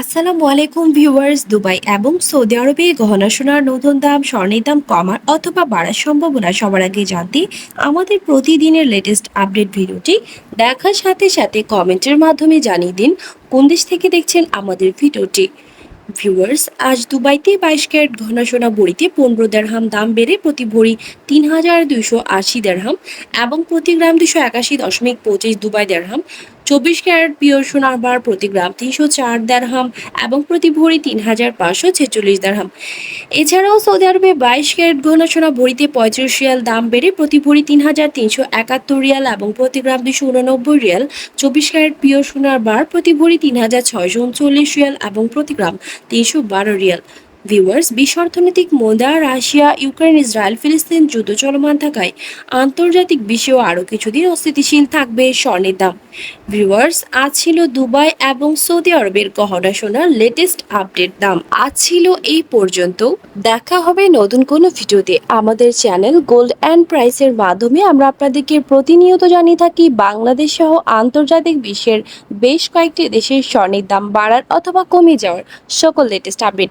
আসসালামু আলাইকুম viewers, Dubai এবং সৌদি আরবে গহনা সোনার নতুন দাম, স্বর্ণের দাম কমার অথবা বাড়ার সম্ভাবনা সবার আগে জানতে আমাদের প্রতিদিনের লেটেস্ট আপডেট ভিডিওটি দেখার সাথে সাথে কমেন্টের মাধ্যমে জানিয়ে দিন কোন দেশ থেকে দেখছেন আমাদের ভিডিওটি। ভিউয়ার্স, আজ দুবাইতে বাইশ ক্যারেট ঘনা সোনা বড়িতে পনেরো দেড়হাম দাম বেড়ে প্রতি ভরি তিন হাজার দুইশো আশি দেড়হাম এবং প্রতি গ্রাম দুশো একাশি দশমিক পঁচিশ দুবাই দেড়হাম চব্বিশ ক্যারেট পিওর সোনার বার প্রতি গ্রাম তিনশো চার দেড়হাম এবং প্রতি ভরি তিন হাজার পাঁচশো ছেচল্লিশ দেড়হাম। এছাড়াও সৌদি আরবে বাইশ ক্যারেট ঘন সোনা ভরিতে পঁয়ত্রিশ রিয়াল দাম বেড়ে প্রতি ভরি তিন হাজার তিনশো একাত্তর রিয়াল এবং প্রতি গ্রাম দুশো উননব্বই রিয়াল চব্বিশ ক্যারেট পিওর সোনার বার প্রতি ভরি তিন হাজার ছয়শো উনচল্লিশ রিয়াল এবং প্রতি গ্রাম তিনশো বারো রিয়াল। ভিউয়ার্স বিশ্ব অর্থনৈতিক মন্দা, রাশিয়া, ইউক্রেন, ইসরায়েল, ফিলিস্তিন যুদ্ধ চলমান থাকায় আন্তর্জাতিক বিশ্বেও আরও কিছুদিন অস্থিতিশীল থাকবে স্বর্ণের দাম ভিউয়ার্স আজ ছিল দুবাই এবং সৌদি আরবের গহনা সোনার লেটেস্ট আপডেট দাম। আজ ছিল এই পর্যন্ত। দেখা হবে নতুন কোনো ভিডিওতে। আমাদের চ্যানেল গোল্ড অ্যান্ড প্রাইসের মাধ্যমে আমরা আপনাদেরকে প্রতিনিয়ত জানিয়ে থাকি বাংলাদেশ সহ আন্তর্জাতিক বিশ্বের বেশ কয়েকটি দেশের স্বর্ণের দাম বাড়ার অথবা কমে যাওয়ার সকল লেটেস্ট আপডেট